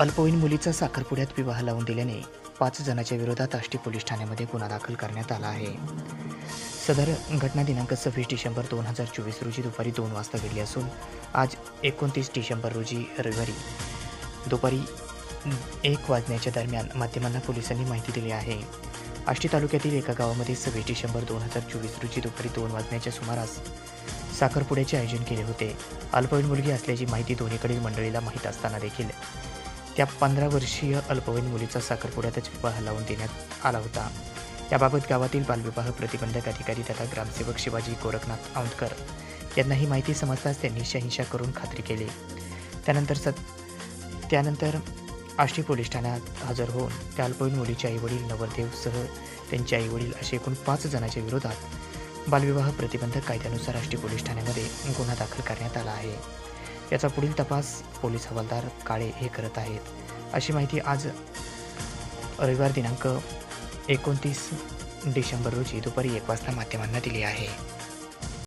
अल्पवयीन मुलीचा साखरपुड्यात विवाह लावून दिल्याने पाच जणांच्या विरोधात आष्टी पोलीस ठाण्यामध्ये गुन्हा दाखल करण्यात आला आहे. सदर घटना दिनांक सव्वीस डिसेंबर दोन हजार चोवीस रोजी दुपारी दोन वाजता घडली असून आज एकोणतीस डिसेंबर रोजी रविवारी दुपारी एक वाजण्याच्या दरम्यान माध्यमांना पोलिसांनी माहिती दिली आहे. आष्टी तालुक्यातील एका गावामध्ये सव्वीस डिसेंबर दोन हजार चोवीस रोजी दुपारी दोन वाजण्याच्या सुमारास साखरपुड्याचे आयोजन केले होते. अल्पवयीन मुलगी असल्याची माहिती दोन्हीकडील मंडळीला माहीत असताना देखील त्या पंधरा वर्षीय अल्पवयीन मुलीचा साखरपुड्यातच विवाह लावून देण्यात आला होता. याबाबत गावातील बालविवाह प्रतिबंधक अधिकारी तथा ग्रामसेवक शिवाजी गोरखनाथ औंधकर यांना ही माहिती समजताच त्यांनी शहिंशा करून खात्री केली. त्यानंतर सत त्यानंतर आष्टी पोलीस ठाण्यात हजर होऊन त्या अल्पवयीन मुलीचे आईवडील नवरदेवसह त्यांचे आईवडील असे एकूण पाच जणांच्या विरोधात बालविवाह प्रतिबंधक कायद्यानुसार आष्टी पोलीस ठाण्यामध्ये गुन्हा दाखल करण्यात आला आहे. याचा पुढील तपास पोलीस हवालदार काळे हे करत आहेत. अशी माहिती आज रविवार दिनांक एकोणतीस डिसेंबर रोजी दुपारी एक वाजता माध्यमांना दिली आहे.